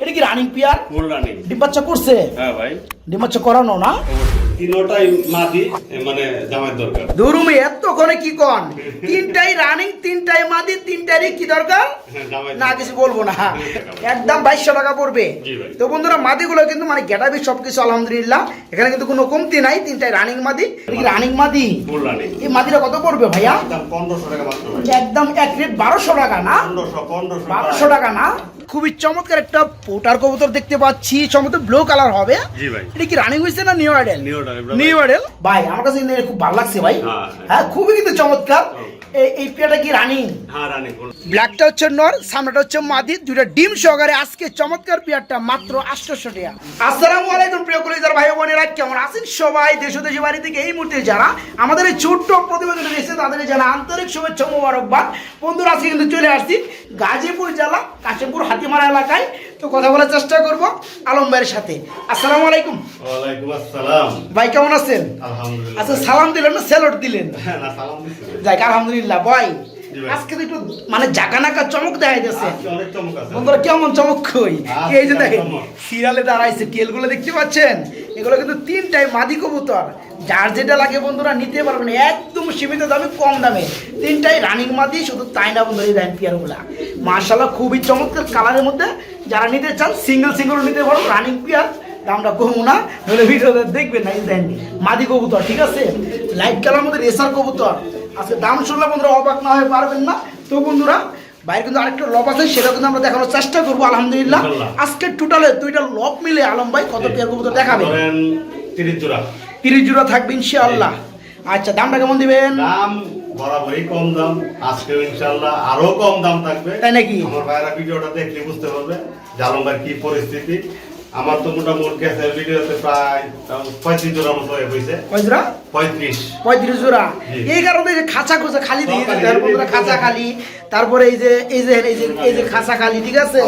এটা কি running pair full running ডিমবাচ্চা করছে? হ্যাঁ ভাই। ডিমবাচ্চা করানো না? তিনোটাই মাদি মানে জামাই দরকার। ধরুমি এত করে কি কন? তিনটাই রানিং তিনটাই মাদি তিনটারই কি দরকার? হ্যাঁ, না কিছু বলব না। একদম বাইশশো টাকা পড়বে। তো বন্ধুরা মাদিগুলো কিন্তু মানে গেটাবি সবকিছু আলহামদুলিল্লাহ। এখানে কিন্তু কোনো কমতি নাই তিনটাই রানিং মাদি। রানিং মাদি? এই মাদিটা কত পড়বে ভাইয়া? একদম এক রেট বারোশো টাকা না? বারোশো টাকা না? খুবই চমৎকার একটা পোটার কবুতর দেখতে পাচ্ছি। সম্ভবত ব্লু কালার হবে। জি ভাই। এটা কি রানিং হয়েছে না নিউ আইডেল। নিউ আইডেল ভাই আমার কাছে এটা খুব ভালো লাগছে ভাই। হ্যাঁ, হ্যাঁ। খুবই কিন্তু চমৎকার। এই- এই পেয়াটা কি রানিং হ্যাঁ রানিং ব্ল্যাকটা হচ্ছে নর সামনেটা হচ্ছে মাদি। দুইটা ডিম সহকারে আজকে চমৎকার পেয়ারটা মাত্র আটশোশো টাকা। আসসালামু আলাইকুম প্রিয় কলিজার ভাই বোনেরা। কেমন আছেন সবাই? দেশ বাড়ি থেকে এই মুহূর্তে যারা আমাদের এই ছোট্ট প্রতিবেদনে তাদের জানা আন্তরিক শুভেচ্ছা ও মোবারকবাদ। বন্ধুরা আজকে কিন্তু চলে আসছি গাজীপুর জেলা কাশিমপুর হাতিমারা এলাকায় তো কথা বলার চেষ্টা করব আলম ভাইয়ের সাথে। আসসালামু আলাইকুম। ওয়ালাইকুম আসসালাম। ভাই কেমন আছেন? আলহামদুলিল্লাহ। আচ্ছা সালাম দিলেন না স্যালট দিলেন? হ্যাঁ, না সালাম দিছি। যাই যাক আলহামদুলিল্লাহ ভাই। আজকে তো একটু মানে জাকানাকা চমক দেখা যাচ্ছে বন্ধুরা কেমন চমক কই? এই যে দেখেন। সিরিয়ালে দাঁড়াইছে টেলগুলো দেখতে পাচ্ছেন? এগুলো কিন্তু তিনটাই মাদি কবুতর। যার যেটা লাগে বন্ধুরা নিতে পারবেন। একদম সীমিত দামে কম দামে। তিনটাই রানিং মাদি শুধু তাই না বন্ধুরা এই র্যান পিয়ারগুলা। মার্শাল্লাহ খুবই চমৎকার কালারের মধ্যে যারা নিতে চান সিঙ্গেল সিঙ্গেল নিতে পারো রানিং পিয়ার দামটা কমু না নইলে ভিডিওতে দেখবেন না এই দেন মাদি কবুতর ঠিক আছে? লাইট কালার মধ্যে রেসার কবুতর। আজকে দাম শুনলে বন্ধুরা অবাক না হয়ে পারবেন না। তো বন্ধুরা বাইরে কিন্তু আরেকটা লব আছে সেটা কিন্তু আমরা দেখানোর চেষ্টা করব আলহামদুলিল্লাহ। আজকে টোটালে দুইটা লব মিলে আলম ভাই কত পেয়ার কবুতর দেখাবে তিরিশ জোড়া। তিরিশ জোড়া থাকবে ইনশাআল্লাহ। আচ্ছা দামটা কেমন দিবেন? দাম বরাবরই কম দাম আজকে ইনশাল্লাহ আরও কম দাম থাকবে। তাই নাকি? আমার ভাইরা ভিডিওটা দেখলে বুঝতে পারবে জালম্বার কি পরিস্থিতি। আমার তো মোটামুটি আছে ভিডিওতে প্রায় পঁয়ত্রিশ জোড়ার মতো হয়েছে পঁয়ত্রিশ। পঁয়ত্রিশ জোড়া? এই কারণে যে খাঁচা খোঁচা খালি দিয়ে খাঁচা খালি তারপরে এই যে এই যে এই যে এই যে খাঁচা খালি ঠিক আছে?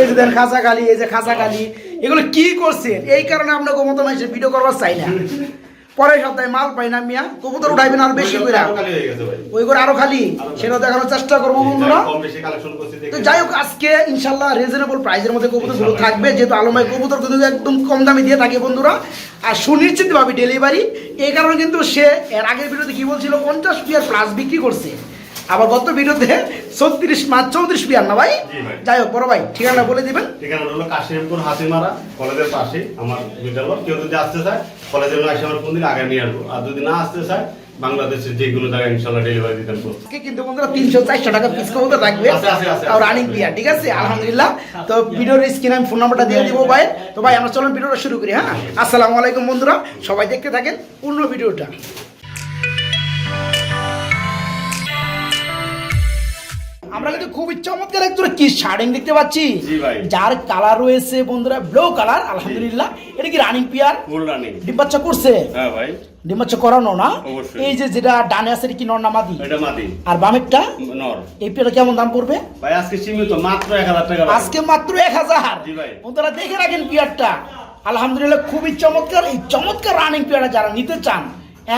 এই যে দেন খাঁচা খালি এই যে খাঁচা খালি। এগুলো কি করছেন? এই কারণে আপনাকে মতো মানুষের ভিডিও করবার চাই না। পরের সপ্তাহে মাল পাই না মিয়া কবুতর উঠাইবেন আর বেশি করে ওই করে আরও খালি সেটা দেখানোর চেষ্টা করব বন্ধুরা। তো যাই হোক আজকে ইনশাল্লাহ রিজনেবল প্রাইসের মধ্যে কবুতরগুলো থাকবে যেহেতু আলমাই কবুতর কিন্তু একদম কম দামে দিয়ে থাকে বন্ধুরা। আর সুনিশ্চিতভাবে ডেলিভারি এই কারণে কিন্তু সে এর আগের ভিডিওতে কি বলছিল পঞ্চাশ পিয়ার প্লাস বিক্রি করছে। আবার গত ভিডিওতে ছত্রিশ মাস চৌত্রিশ পিয়ার না ভাই। যাই হোক বড় ভাই ঠিকানা বলে দিবেন। ঠিকানা হলো কাশিমপুর হাতিমারা কলেজের পাশে আমার বিদ্যালয় কেউ যদি আসতে চায় কলেজের আসে আমার কোনদিন আগে নিয়ে আসব। আর যদি না আসতে চায় বাংলাদেশের যে কোনো জায়গায় ইনশাল্লাহ ডেলিভারি দিতে পারব। কিন্তু বন্ধুরা টাকা পিস আর রানিং ঠিক আছে? আলহামদুলিল্লাহ। তো ভিডিওর স্ক্রিনে আমি ফোন নাম্বারটা দিয়ে দিব ভাই। তো ভাই আমরা চলুন ভিডিওটা শুরু করি হ্যাঁ? আসসালামু আলাইকুম বন্ধুরা। সবাই দেখতে থাকেন পূর্ণ ভিডিওটা। আমরা কিন্তু খুবই চমৎকার একটু কি শার্টিং দেখতে পাচ্ছি? যার কালার রয়েছে বন্ধুরা ব্লু কালার আলহামদুলিল্লাহ। এটা কি রানিং পিয়ার ডিম বাচ্চা করছে? হ্যাঁ ভাই। ডিম বাচ্চা করানো না? এই যে যেটা ডানে আছে এটা কি নর্নামাদি এটা মাদি। আর বামেরটা নর। এই পেটা কেমন দাম পড়বে? ভাই আজকে সীমিত মাত্র এক হাজার টাকা আজকে মাত্র এক হাজার। জি ভাই। বন্ধুরা দেখে রাখেন পিয়ারটা আলহামদুলিল্লাহ খুবই চমৎকার। এই চমৎকার রানিং পিয়ারটা যারা নিতে চান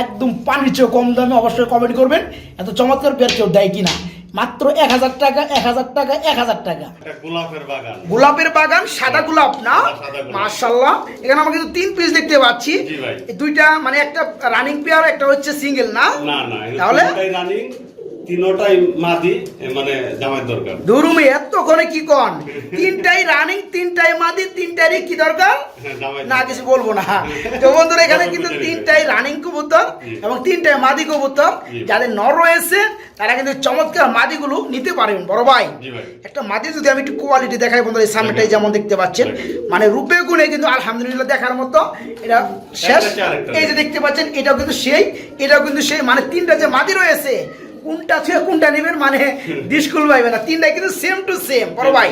একদম পানির চেয়ে কম দামে অবশ্যই কমেন্ট করবেন। এত চমৎকার পেয়ার কেউ দেয় কিনা? মাত্র এক হাজার টাকা এক হাজার টাকা এক হাজার টাকা। গোলাপের বাগান। গোলাপের বাগান সাদা গোলাপ না? মার্শাল্লাহ এখানে আমরা কিন্তু তিন পিস দেখতে পাচ্ছি। দুইটা মানে একটা রানিং পেয়ার একটা হচ্ছে সিঙ্গেল না? তাহলে? তিনটাই মাদি মানে জামাই দরকার। ধরুমি এত করে কি কন? তিনটাই রানিং তিনটাই মাদি তিনটারই কি দরকার? হ্যাঁ, না কিছু বলব না। তো বন্ধুরা এখানে কিন্তু তিনটাই রানিং কবুতর এবং তিনটাই মাদি কবুতর। যাদের নর রয়েছে তারা কিন্তু চমৎকার মাদিগুলো নিতে পারবেন। বড় ভাই একটা মাদি যদি আমি একটু কোয়ালিটি দেখাই বন্ধুরা এই সামনেটাই যেমন দেখতে পাচ্ছেন। মানে রূপে গুণে কিন্তু আলহামদুলিল্লাহ দেখার মতো এটা শেষ। এই যে দেখতে পাচ্ছেন এটাও কিন্তু সেই এটাও কিন্তু সেই। মানে তিনটা যে মাদি রয়েছে কোনটা থেকে কোনটা নেবেন মানে ডিসকুল পাইবে না। তিনটাই কিন্তু সেম টু সেম বড় ভাই।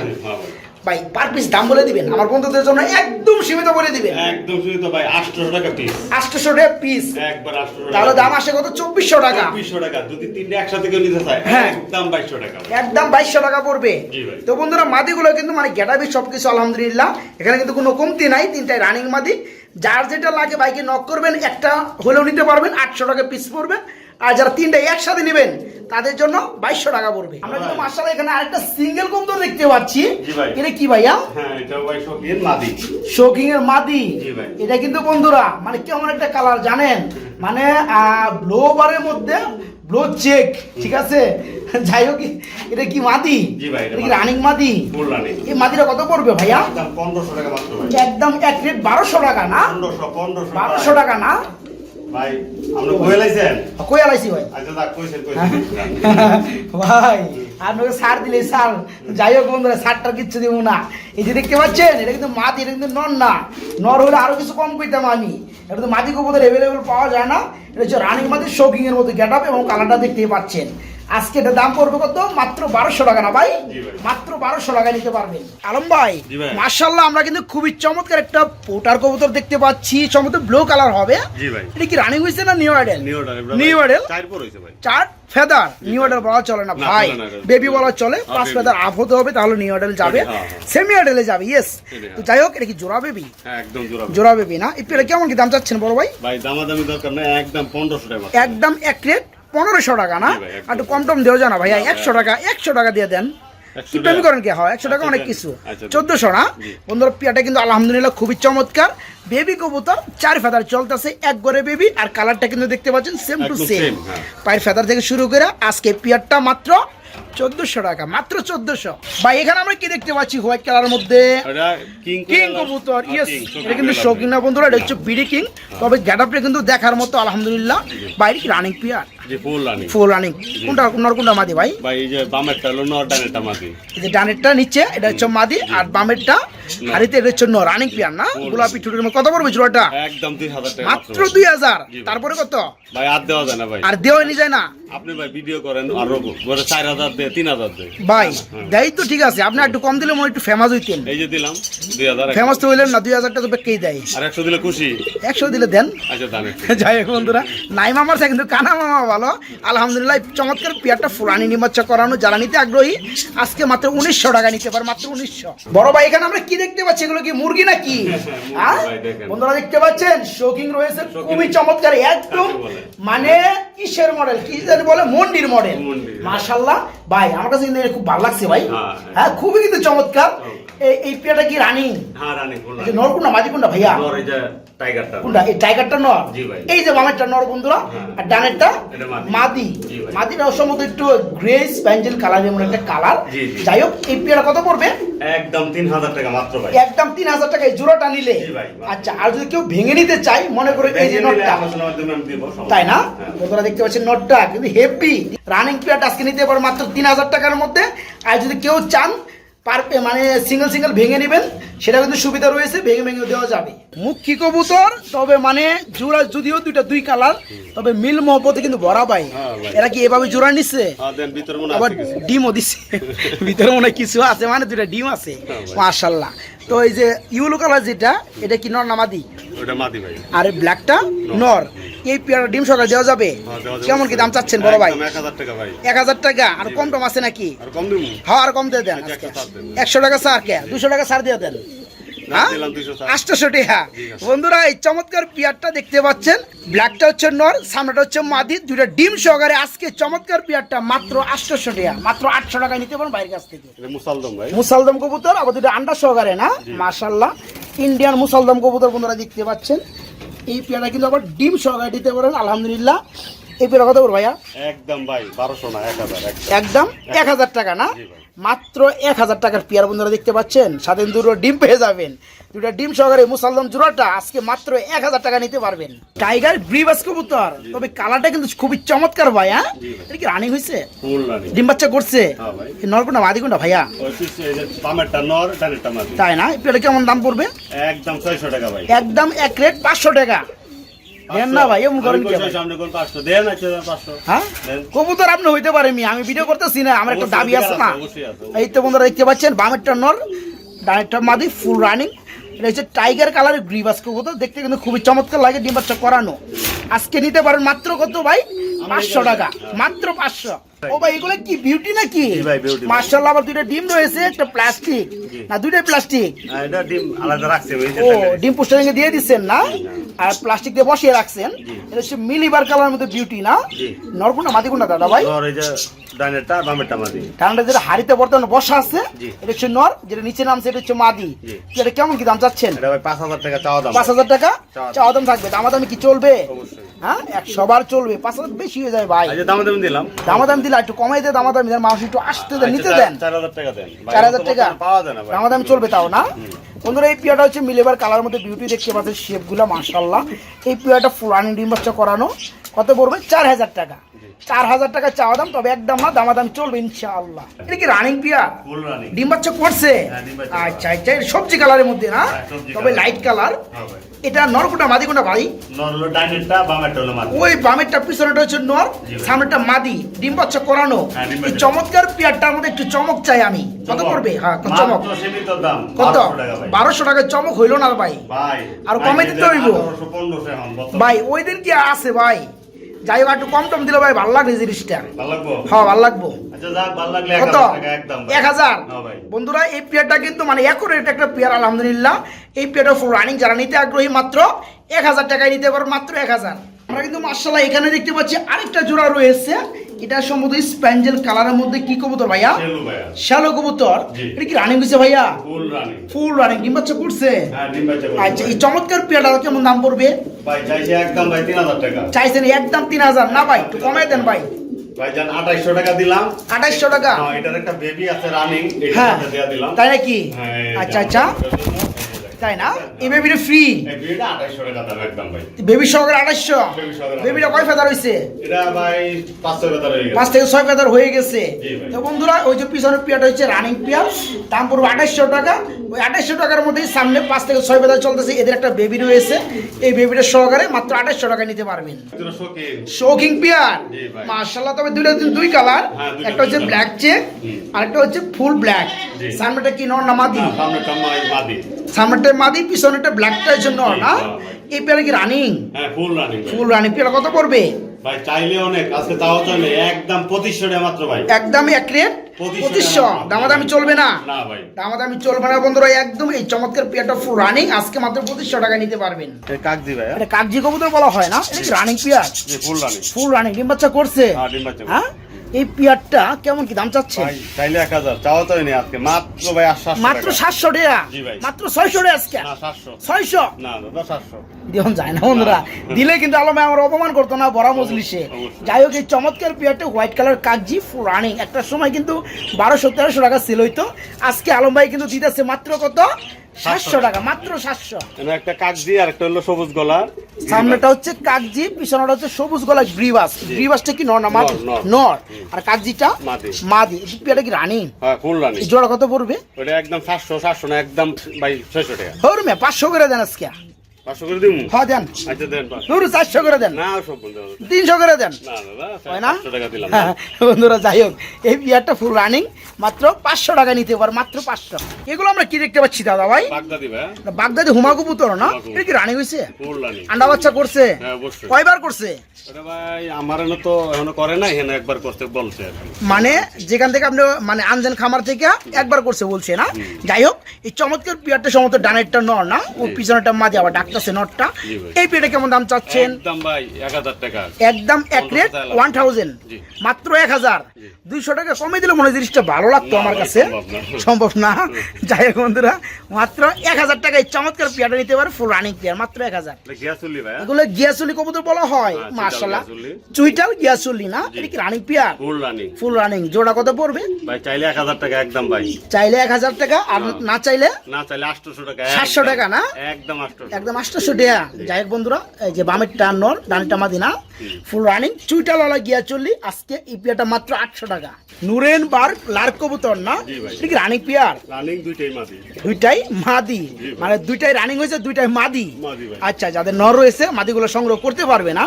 ভাই। পার পিস দাম বলে দিবেন আমার বন্ধুদের জন্য একদম সীমিত বলে দিবেন। একদম শুধু তো ভাই আটশো টাকা পিস আটশোশো টাকা পিস একবার আটশো তাহলে দাম আসে কত? চব্বিশশো টাকা। চব্বিশশো টাকা যদি তিনটে একসাথে কেউ নিতে চায় হ্যাঁ। একদম বাইশশো টাকা। একদম বাইশশো টাকা পড়বে। জি ভাই। তো বন্ধুরা মাদিগুলো কিন্তু মানে গেটাবি সবকিছু আলহামদুলিল্লাহ। এখানে কিন্তু কোনো কমতি নাই তিনটাই রানিং মাদি। যার যেটা লাগে বাইকে নক করবেন একটা হলেও নিতে পারবেন আটশো টাকা পিস পড়বে। আর যারা তিনটা একসাথে নেবেন তাদের জন্য বাইশশো টাকা পড়বে। আমরা কিন্তু মার্শাল্লাহ এখানে আরেকটা সিঙ্গেল কবুতর দেখতে পাচ্ছি। এটা কি ভাইয়া? হ্যাঁ শোকিং এর মাদি। এটা কিন্তু বন্ধুরা মানে কেমন একটা কালার জানেন? মানে ব্লো বারের মধ্যে ব্লো চেক ঠিক আছে? যাই হোক এটা কি মাদি? এটা কি। রানিং মাদি? এই মাদিটা কত পড়বে ভাইয়া? পনেরোশো টাকা একদম এক রেট বারোশো টাকা না? বারোশো টাকা না? ভাই আমরা কই লাইছেন কই লাইছি ভাই? আচ্ছা দা কইছেন হ্যাঁ। কইছেন ভাই। আপনাকে সার দিলে সার। যাই হোক বন্ধুরা সারটার কিচ্ছু দিব না। এই যে দেখতে পাচ্ছেন এটা কিন্তু মাটি এটা কিন্তু নর না। নর হলে আরও কিছু কম কইতাম আমি। এটা তো মাটি কবুতর অ্যাভেলেবেল পাওয়া যায় না। এটা হচ্ছে রানিং মাটি শৌকিং এর মধ্যে গেট এবং কালারটা দেখতেই পাচ্ছেন। আজকে এটা দাম পড়বে কত? মাত্র বারোশো টাকা না ভাই? মাত্র বারোশো টাকা নিতে পারবেন। আলম ভাই মার্শাল্লাহ আমরা কিন্তু খুবই চমৎকার একটা পোটার কবুতর দেখতে পাচ্ছি। সম্ভবত ব্লু কালার হবে। এটা কি রানিং হয়েছে না নিউ আইডেল নিউ আইডেল চার ভাই ফেদার নিউ অর্ডার বলা চলে না ভাই। এটা। বেবি বলা চলে হ্যাঁ, পাঁচ। ফেদার আপ হতে হবে তাহলে নিউ অর্ডার যাবে। হ্যাঁ, হ্যাঁ। সেমি অর্ডারে যাবে ইয়েস তো হ্যাঁ। যাই হোক এটা কি জোড়া বেবি হ্যাঁ একদম জোড়া জোড়া বেবি না? পেলে কেমন কি দাম চাচ্ছেন বড় ভাই? ভাই দামাদামি দরকার না একদম পনেরোশো টাকা একদম এক রেট পনেরোশো টাকা না? ভাই, একটু কম টম দেওয়া জানা না ভাইয়া একশো টাকা একশো টাকা দিয়ে দেন। 100 কি প্রেমী করেন কি? হয় একশো টাকা আচ্ছা, অনেক কিছু। আচ্ছা, চোদ্দশো না। বন্ধুরা পিয়াটা কিন্তু আলহামদুলিল্লাহ খুবই চমৎকার। বেবি কবুতর চার ফেদার চলতেছে এক গড়ে বেবি আর কালারটা কিন্তু দেখতে পাচ্ছেন সেম টু সেম হ্যাঁ। পায়ের ফেদার থেকে শুরু করে আজকে পিয়ারটা মাত্র চোদ্দশো টাকা মাত্র চোদ্দশো। বা এখানে আমরা কি দেখতে পাচ্ছি? হোয়াইট কালারের মধ্যে কিং কবুতর। হ্যাঁ, ইয়েস এটা কিন্তু শৌখিন বন্ধুরা এটা হচ্ছে বিডি কিং। তবে গ্যাটাপটা কিন্তু দেখার মতো আলহামদুলিল্লাহ। বাইরে রানিং পিয়ার ফুল রানি ফুল রানিং কোনটা কোনটা কোনটা মাদি ভাই? ভাই এই যে বামেরটা হলো নর ডানেরটা মাদি। এই যে ডানেরটা নিচে এটা হচ্ছে মাদি আর বামেরটা হাড়িতে এটা হচ্ছে রানিং পিয়ার না? গোলাপি টুটের কত পড়বে জোড়াটা? একদম দুই হাজার টাকা মাত্র দুই হাজার। জি ভাই। তারপরে কত? ভাই আর দেওয়া যায় না ভাই। আর দেওয়া নিয়ে যায় না? আপনি ভাই ভিডিও করেন আরও বলে চার হাজার দেয় তিন হাজার দেয়। ভাই দেয় তো ঠিক আছে। আপনি একটু কম দিলে মনে একটু ফেমাস হইতেন। এই যে দিলাম দুই হাজার ফেমাস তো হইলেন না দুই হাজারটা তো বেকেই দেয়। আর দিলে খুশি? একশো দিলে দেন। আচ্ছা দানে যাই হোক বন্ধুরা নাই মামার কিন্তু কানা মামা ভালো। আলহামদুলিল্লাহ চমৎকার পেয়ারটা ফুরানি নিমজ্জা করানো যারা নিতে আগ্রহী। আজকে মাত্র উনিশশো টাকা নিতে পারে মাত্র উনিশশো। বড় ভাই এখানে আমরা কি দেখতে পাচ্ছি? এগুলো কি মুরগি নাকি? হ্যাঁ? ভাই, দেখেন। বন্ধুরা দেখতে পাচ্ছেন? শোকিং রয়েছে খুবই চমৎকার একদম মানে কিসের মডেল কি জানি বলে? মন্ডির মডেল। মাশাল্লাহ ভাই আমার কাছে কিন্তু খুব ভালো লাগছে ভাই। হ্যাঁ, হ্যাঁ। খুবই কিন্তু চমৎকার। এই এই কি রানিং? হ্যাঁ রানি এই কোনটা? ভাইয়া? নর এই যে টাইগারটা কোনটা? এই টাইগারটা নর? জি ভাই। এই যে বামেরটা নর বন্ধুরা। আর ডানেরটা মাদি। মাদি। জি ভাই। মাদিটা অসম্ভবত একটু গ্রে স্প্যাঞ্জেল কালার এমন একটা কালার জি, জি। যাই হোক এই পেয়ারা কত পড়বে? একদম তিন হাজার টাকা মাত্র ভাই। একদম তিন হাজার টাকায় জোড়াটা নিলে। আচ্ছা আর যদি কেউ ভেঙে নিতে চাই মনে করে এই যে নটটা। তাই না? হ্যাঁ। বন্ধুরা দেখতে পাচ্ছেন নটটা কিন্তু হেভি রানিং পেয়ারটা আজকে নিতে পারে মাত্র তিন হাজার টাকার মধ্যে। আর যদি কেউ চান পার মানে সিঙ্গেল সিঙ্গেল ভেঙে নেবেন সেটা কিন্তু সুবিধা রয়েছে ভেঙে ভেঙে দেওয়া যাবে। মুখী কবুতর? তবে মানে জোড়া যদিও দুইটা দুই কালার তবে মিল মহব্বতে কিন্তু ভরা পাই হ্যাঁ এরা কি এভাবে জোড়া নিচ্ছে হ্যাঁ, ভিতরে আবার আছে কিছু। ডিমও দিচ্ছে ভিতরে মনে হয় কিছু আছে মানে দুইটা ডিম আছে। হ্যাঁ ভাই। মাশাল্লাহ তো এই যে ইউলো কালার যেটা এটা কি নর নামাদি মাদি? আর ব্ল্যাকটা নর। এই পেয়ারা ডিম দেওয়া যাবে? হ্যাঁ, দেওয়া যাবে। কেমন কি দাম চাচ্ছেন বড় ভাই? এক হাজার টাকা আর কম টম আছে নাকি? হ্যাঁ আর কম দিয়ে আচ্ছা, একশো দেন। একশো টাকা সার কে? দুশো টাকা সার দিয়ে দেন। হ্যাঁ। আটশোশো টাকা বন্ধুরা এই চমৎকার পিয়ারটা দেখতে পাচ্ছেন। ব্ল্যাকটা হচ্ছে নর সামনেটা হচ্ছে মাদি। ডিম সহকারে আজকে চমৎকার পিয়ারটা মাত্র টাকা মাত্র আটশো টাকায় নিতে পারেন বাইরের কাছ থেকে। মুসালদম মুসালদম কবুতর আবার দুটো আন্ডা সহকারে না? মাশাল্লাহ ইন্ডিয়ান মুসালদম কবুতর বন্ধুরা দেখতে পাচ্ছেন। এই পেয়ারা কিন্তু আবার ডিম সহকারে দিতে পারেন আলহামদুলিল্লাহ। এই পেয়ারা কত ভাইয়া? একদম ভাই বারোশো না এক হাজার একদম। এক হাজার টাকা না। মাত্র এক হাজার টাকার পেয়ার বন্ধুরা দেখতে পাচ্ছেন। সাথে দুটো ডিম পেয়ে যাবেন। দুটো ডিম সহকারে মুসালদম জোড়াটা আজকে মাত্র এক হাজার টাকা নিতে পারবেন। টাইগার গ্রিবাস কবুতর। তবে কালারটা কিন্তু খুবই চমৎকার ভাই হ্যাঁ? এটা কি রানিং হয়েছে ডিম বাচ্চা করছে? হ্যাঁ ভাই। নরকুন্ডা মাদিকুন্ডা ভাইয়া? নর তাই না? পেয়ারটা কেমন দাম পড়বে? একদম ছয়শো টাকা ভাই। একদম এক রেট পাঁচশো টাকা। দেন না ভাই এমন করেন হ্যাঁ? কবুতর আপনি হইতে পারে মি আমি ভিডিও করতেছি না আমার একটা দাবি আছে আছে, না এই তো বন্ধুরা দেখতে পাচ্ছেন বামেরটা নর ডানেরটা মাদি ফুল রানিং এটা হচ্ছে টাইগার কালারের গ্রিবাস কবুতর দেখতে কিন্তু খুবই চমৎকার লাগে ডিম বাচ্চা করানো। আজকে নিতে পারেন মাত্র কত ভাই? পাঁচশো টাকা মাত্র পাঁচশো। ও ভাই এগুলো কি বিউটি নাকি? ভাই, আবার দুইটা ডিম রয়েছে একটা প্লাস্টিক না দুইটাই প্লাস্টিক এটা ডিম আলাদা রাখছে ও ডিম পোস্টারিং এ দিয়ে না? আর প্লাস্টিক দিয়ে বসিয়ে রাখছেন। এটা হচ্ছে মিলিবার কালার মধ্যে বিউটি না? দাদা ভাই? এই যে বামেরটা মাদি। কারণটা যেটা হাড়িতে বর্তমানে বসা আছে এটা হচ্ছে নর যেটা নিচে নামছে এটা হচ্ছে মাদি। এটা কেমন কি দাম চাচ্ছেন? এটা ভাই পাঁচ হাজার টাকা চাওয়া দাম। টাকা? চাওয়া দাম। দাম থাকবে। কি চলবে? হ্যাঁ এক সবার চলবে। পাঁচ হাজার বেশি হয়ে যায় ভাই। দামে দামে দিলাম। দামাদাম দিলে একটু কমাই দেয় দামাদামি দেন মানুষ একটু আসতে দেন নিতে দেন। চার হাজার টাকা দেন। চার হাজার ভাই। দামাদামি চলবে তাও না? বন্ধুরা এই পিয়াটা হচ্ছে মিলেবার কালার মধ্যে বিউটি দেখতে পাচ্ছেন শেপগুলো মাশাল্লাহ এই পিয়াটা ফুলানি ডিম বাচ্চা করানো। কত পড়বে? চার হাজার টাকা। চার হাজার টাকা চাওয়া দাম তবে একদম না দামাদাম চলবে ইনশাআল্লাহ। এটা কি রানিং পিয়া ডিম বাচ্চা করছে? হ্যাঁ, আচ্ছা আচ্ছা সবজি কালারের মধ্যে না? হ্যাঁ, তবে লাইট কালার। হ্যাঁ এটা নরকোটা মাদিকোটা মাদি ওই বামেরটা পিছনেটা হচ্ছে নর সামনেটা মাদি। ডিম বাচ্চা করানো। হ্যাঁ, এই চমৎকার পিয়ারটার মধ্যে একটু চমক চাই আমি। কত। করবে হ্যাঁ চমক? মাত্র সীমিত দাম কত? 1200 টাকা বারোশো টাকার চমক হইল না ভাই। ভাই আরও কমে দিতে হইব। 1800 1500 এখন বর্তমানে। ভাই ওই দিন কি আছে ভাই? যাই হোক একটু কম টম দিলে ভাই ভালো লাগবে জিনিসটা। ভালো লাগবো? হ্যাঁ ভালো লাগবো। আচ্ছা যাক ভালো লাগলে কত? 1000 টাকা একদম ভাই। এক হাজার? ভাই। বন্ধুরা এই পেয়ারটা কিন্তু মানে অ্যাকুরেট একটা পেয়ার আলহামদুলিল্লাহ। এই পেয়ারটা ফুল রানিং যারা নিতে আগ্রহী মাত্র এক হাজার টাকায় নিতে পারো মাত্র এক হাজার। আমরা কিন্তু মার্শাল্লাহ এখানে দেখতে পাচ্ছি আরেকটা জোড়া রয়েছে। এটা সম্ভবত স্প্যাঞ্জেল কালারের মধ্যে কি কবুতর ভাইয়া? ভাইয়া। শ্যালো কবুতর। জি। এটা কি রানিং হয়েছে ভাইয়া? ফুল রানিং ফুল ডিম বাচ্চা করছে? হ্যাঁ করবে আচ্ছা এই চমৎকার কেমন দাম পড়বে? একদম ভাই 3000 টাকা। চাইছেন একদম তিন হাজার। না ভাই একটু কমাই দেন ভাই। ভাই জান 2800 টাকা দিলাম। 2800 টাকা? হ্যাঁ এটার একটা বেবি আছে রানিং হ্যাঁ। এটা দেয়া দিলাম। তাই নাকি? হ্যাঁ, আচ্ছা আচ্ছা। তাই না? এই বেবিটা ফ্রি এই বেবিটা 2800 টাকা দাম একদম ভাই। বেবি সহকারে সহকারে বেবিটা কয় ফেদার হয়েছে এটা ভাই 500 টাকা হয়ে পাঁচ থেকে ছয় ফেদার হয়ে গেছে। তো বন্ধুরা ওই যে পিছনের পিয়াটা হচ্ছে রানিং পিয়া দাম পড়বে আঠাইশশো টাকা। ওই আঠাইশশো টাকার মধ্যেই সামনে পাঁচ থেকে ছয় ফেদার চলতেছে। এদের একটা বেবি রয়েছে। এই বেবিটা সহকারে মাত্র আঠাইশশো টাকা নিতে পারবেন। শৌকিং পিয়ার। মার্শাল্লাহ তবে দুইটা দুই কালার হ্যাঁ, একটা হচ্ছে ব্ল্যাক চেক হুম। আর একটা হচ্ছে ফুল ব্ল্যাক সামনেটা কি নর না মাদি। সামনে মাদি সামনেটা মাদি পিছনেটা ব্ল্যাকটা জন্য না? এই পেয়ারা কি রানিং হ্যাঁ ফুল রানিং ফুল রানিং পেয়ারা কত পড়বে? ভাই চাইলে অনেক আজকে তাও চাইলে একদম 2500 টাকা মাত্র ভাই। একদম এক রেট পঁচিশশো? পঁচিশশো টাকা। দামাদামি চলবে না? না ভাই। দামাদামি চলবে না বন্ধুরা একদম এই চমৎকার পেয়ারটা ফুল রানিং আজকে মাত্র পঁচিশশো টাকা নিতে পারবেন। এই কাকজি ভাই এটা কাগজি কবুতর বলা হয় না? এটা running pair? Full running full running ডিম বাচ্চা করছে? হ্যাঁ ডিম বাচ্চা হ্যাঁ? এই পেয়ারটা কেমন কি দাম চাচ্ছে ভাই চাইলে 1000 চাও তো নেই আজকে। মাত্র ভাই মাত্র সাতশো টাকা? মাত্র ছয়শো টাকা আজকে? ছয়শো? না দাদা 700 দিয়ন যায় না বন্ধুরা। দিলে কিন্তু আলমে আমার অপমান করতো না বড় মজলিসে। যাই হোক এই চমৎকার পেয়ারটা হোয়াইট কালার কাগজি রানিং একটা সময় কিন্তু বারোশো তেরোশো টাকা সেল হইতো। আজকে আলম ভাই কিন্তু দিতেছে মাত্র কত? সাতশো টাকা। মাত্র সাতশো। এখানে একটা কাগজি আর একটা হলো সবুজ গলা। সামনেটা হচ্ছে কাগজি পিছনেটা হচ্ছে সবুজ গলা গ্রিবাস। গ্রিবাসটা কি নর না মাদি? নর, আর কাগজিটা মাদি। মাদি। এই কি রানিং? হ্যাঁ ফুল রানিং। জোড়া কত পড়বে? ওটা একদম 700 700 না একদম ভাই 600 টাকা। হর মে পাঁচশো করে দেন আজকে। 500 করে দিমু? হ্যাঁ দেন। আচ্ছা দেন পাঁচ। চারশো করে দেন। না সব তিনশো করে দেন। হয় না? 500 টাকা দিলাম হ্যাঁ, বন্ধুরা যাই হোক এই বিয়ারটা ফুল রানিং মাত্র পাঁচশো টাকা নিতে পার মাত্র পাঁচশো। এগুলো আমরা কি দেখতে পাচ্ছি দাদা ভাই? বাগদাদি হুমা কবুতর না? এটা কি রানিং হয়েছে আন্ডা বাচ্চা করছে? হ্যাঁ কয়বার করছে। মানে যেখান থেকে আপনি মানে আনজেন খামার থেকে একবার করছে বলছে না? যাই হোক এই চমৎকার পিয়ারটা সমস্ত ডানেরটা নর না? ও। পিছনেরটা মাঝে আবার ডাকতেছে নটটা। এই পিয়ারটা কেমন দাম চাচ্ছেন? একদম ভাই 1000 টাকা। একদম এক রেট টাকা ওয়ান থাউজেন্ড। জি। মাত্র এক হাজার। দুইশো টাকা কমে দিলে মনে জিনিসটা ভালো লাগতো আমার কাছে। সম্ভব না। যাই হোক বন্ধুরা মাত্র এক হাজার টাকায় চমৎকার পেয়ারটা নিতে পারে ফুল রানিং পেয়ার মাত্র এক হাজার। গিয়াসুলি ভাই এগুলো গিয়াসুলি কবুতর বলা হয় হ্যাঁ, মার্শাল্লাহ চুইটাল গিয়াসুলি। না? এটা কি running pair? Full running full running জোড়া কত পড়বে? ভাই চাইলে 1000 টাকা একদম ভাই। চাইলে এক হাজার টাকা আর হ্যাঁ। না চাইলে না চাইলে 800 টাকা। 700 টাকা না? একদম 800 একদম টাকা যাই হোক বন্ধুরা এই যে বামের টান নর ডানটা মাদিনা। ফুল রানিং চুইটালওয়ালা গিয়া চললি আজকে এই পেয়ারটা মাত্র আটশো টাকা। নুরেন বার লার্ক কবুতর না? জি ভাই। এটা কি রানিং পেয়ার? রানিং দুইটাই মাদি। দুইটাই মাদি? মানে দুইটাই রানিং হয়েছে দুইটাই মাদি? আচ্ছা যাদের নর রয়েছে মাদিগুলো সংগ্রহ করতে পারবে না।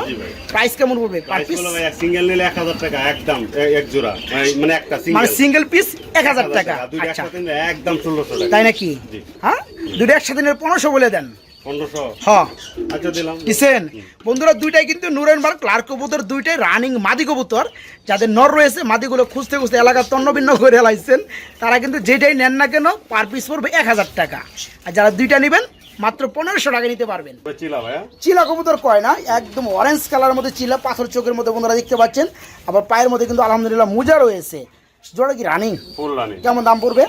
প্রাইস কেমন পড়বে? পার পিস সিঙ্গেল নিলে 1000 টাকা একদম এক জোড়া। মানে- একটা মানে সিঙ্গেল সিঙ্গেল পিস এক হাজার টাকা। দুইটা আচ্ছা। একসাথে একদম 1600 টাকা। তাই নাকি? হ্যাঁ? দুটো একসাথে নিলে পনেরোশো বলে দেন। হ্যাঁ। আচ্ছা বন্ধুরা দুইটাই কিন্তু নুরেনবার্গ ক্লার্ক কবুতর দুইটাই রানিং মাদি কবুতর। যাদের নর রয়েছে মাদিগুলো খুঁজতে খুঁজতে এলাকা তন্নভিন্ন করে লাইছেন। তারা কিন্তু যেটাই নেন না কেন পার পিস পড়বে এক হাজার টাকা। আর যারা দুইটা নেবেন মাত্র পনেরোশো টাকা নিতে পারবেন। চিলা কবুতর কয় না? একদম অরেঞ্জ কালারের মধ্যে চিলা পাথর চোখের মধ্যে বন্ধুরা দেখতে পাচ্ছেন। আবার পায়ের মধ্যে কিন্তু আলহামদুলিল্লাহ মোজা রয়েছে। জোড়া কি রানিং ফুল রানি কেমন দাম পড়বে?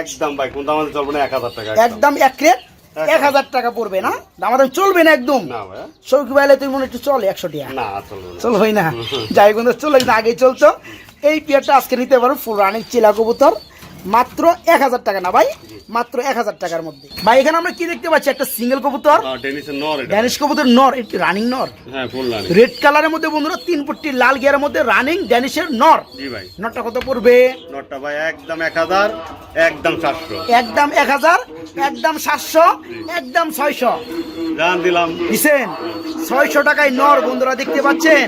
একদম ভাই কোন দাম চলবে না এক হাজার টাকা একদম। এক রেট এক হাজার টাকা পড়বে না? দামাদাম চলবে না একদম। সৌকি বাইলে তুমি মনে হয় একটু চল একশো টাকা। চল চলবে না। যাই বন্ধু চলে আগে চলতো। এই পেয়ারটা আজকে নিতে পারো ফুল রানিং চিলা কবুতর। মাত্র এক হাজার টাকা না ভাই? মাত্র এক হাজার টাকার মধ্যে। ভাই এখানে আমরা কি দেখতে পাচ্ছি? একটা সিঙ্গেল কবুতর। হ্যাঁ, ড্যানিশ কবুতর নর একটি রানিং নর। হ্যাঁ রেড কালারের মধ্যে বন্ধুরা তিন পট্টি লাল গিয়ারের মধ্যে রানিং ড্যানিশের নর। নরটা কত পড়বে? নটটা ভাই একদম এক হাজার একদম চারশো একদম এক হাজার একদম সাতশো একদম ছয়শো। দিলাম। দিছেন? ছয়শো টাকায় নর বন্ধুরা দেখতে পাচ্ছেন।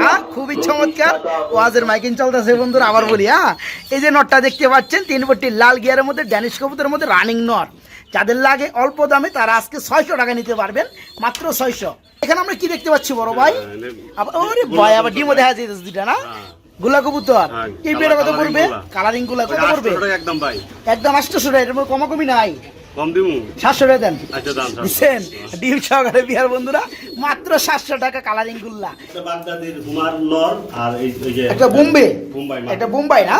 হ্যাঁ খুবই চমৎকার। ওয়াজের মাইকিং চলতেছে বন্ধুরা আবার বলি হ্যাঁ? এই যে নটটা দেখতে পাচ্ছেন তিন পট্টি লাল গিয়ারের মধ্যে ড্যানিশ কবুতরের মধ্যে রানিং নর। যাদের লাগে অল্প দামে তারা আজকে ছয়শো টাকা নিতে পারবেন মাত্র ছয়শো। এখানে আমরা কি দেখতে পাচ্ছি বড় ভাই? আবার ওরে ভাই আবার ডিমো দেখা যাইতেছে দুটা না? গোলা কবুতর। কি এই পেয়ারা কত পড়বে? কালারিংগুলা কত পড়বে? একদম ভাই। একদম আটশোশো টাকা মধ্যে কমাকমি নাই। কম দিমু? সাতশো টাকা দেন। আচ্ছা দাম দিচ্ছেন ডিম সহকারে বিহার বন্ধুরা মাত্র সাতশো টাকা কালারিং গুল্লা একটা বোম্বে? একটা বোম্বাই না।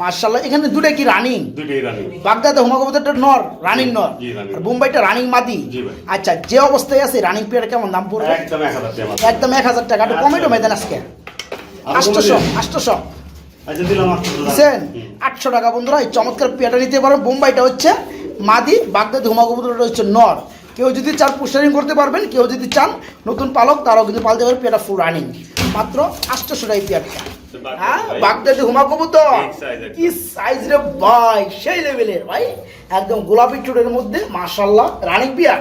মার্শাল্লাহ এখানে দুটা কি রানিং? বাগদাদে নর রানিং নর। আর বোম্বাইটা রানিং মাদি। আচ্ছা যে অবস্থায় আছে রানিং পেয়ার কেমন দাম পড়বে? একদম এক হাজার টাকা একটু কমে টমে দেন আজকে। আচ্ছা আটশো টাকা। বন্ধুরা এই চমৎকার পেয়ারটা নিতে পারো। বোম্বাইটা হচ্ছে মাদি বাগদাদি হুমা কবুতরটা হচ্ছে নর। কেউ যদি চান পুষ্টারিং করতে পারবেন কেউ যদি চান নতুন পালক তারাও কিন্তু পালতে পারবে পেয়ারটা ফুল রানিং মাত্র আটশোশো টাকা পেয়ারটা। হ্যাঁ বাগদাদি হুমা কবুতর। কি সাইজ রে ভাই সেই লেভেলের ভাই। একদম গোলাপি চুটের মধ্যে মাশাল্লাহ রানিং পেয়ার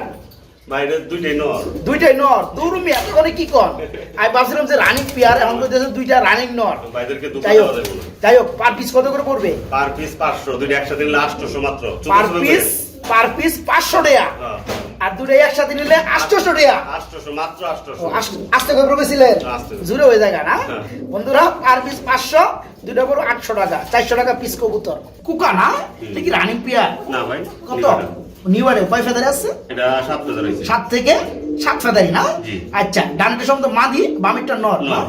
বাইরে দুইটাই নর। দুইটাই নর। দৌড়মি এত করে কি কর? আমি ভাবছিলাম যে রানিং পেয়ার এখন তো দেখছি দুইটা রানিং নর। বাইদেরকে দুটো যাই হোক যাই হোক পার পিস কত করে পড়বে? পার পিস পাঁচশো দুইটা একসাথে নিলে আটশোশো মাত্র। পার পিস পার পিস পাঁচশো টাকা। হ্যাঁ। আর দুটাই একসাথে নিলে আটশোশো টাকা। আটশোশো মাত্র ও, আটশোশো আস- আস্তে করে পড়বে ছিলেন আস্তে করে। জুড়ে হয়ে যায় না? হ্যাঁ। বন্ধুরা পার পিস পাঁচশো দুটা পড়ো আটশো টাকা চারশো টাকা পিস কবুতর। কুকা না? এটা রানিং পিয়ার না ভাই কত? নিবাটা। নিবারে কয় ফেদারে আছে? এটা সাত থেকে সাত ফেদারি না? আচ্ছা ডানটা সম্ভবত মাদি বামিটা নর না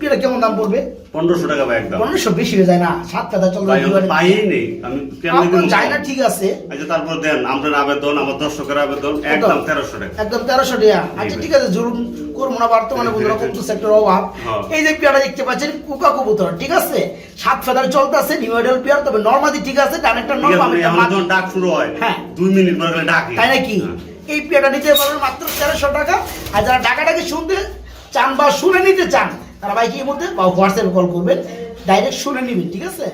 হ্যাঁ। কেমন দাম পড়বে? পনেরোশো টাকা ভাই একদম। পনেরোশো বেশি হয়ে যায় না সাত চলবে ভাই পাইই নেই। আমি কেমন না ঠিক আছে। আচ্ছা তারপর দেন আপনার আবেদন আমার দর্শকের আবেদন একদম। তেরোশো টাকা। একদম তেরোশো টাকা। আচ্ছা ঠিক আছে জরুর করব না বর্তমানে বন্ধুরা কবুতর সেক্টর অভাব। হ্যাঁ। এই যে পেয়ারা দেখতে পাচ্ছেন কুকা কবুতর ঠিক আছে? সাত ফেদার চলতেছে নিউ মডেল পেয়ার তবে নর্মাদি ঠিক আছে ঠিক আছে নর্মাল ডাক শুরু হয় হ্যাঁ। দুই মিনিট পরে ডাক। তাই নাকি? এই পেয়ারটা নিতে পারবেন মাত্র তেরোশো টাকা। আর যারা টাকাটাকে শুনতে চান বা শুনে নিতে চান তারা বাইকে মধ্যে বা হোয়াটসঅ্যাপে কল করবেন ডাইরেক্ট শুনে নেবেন ঠিক আছে?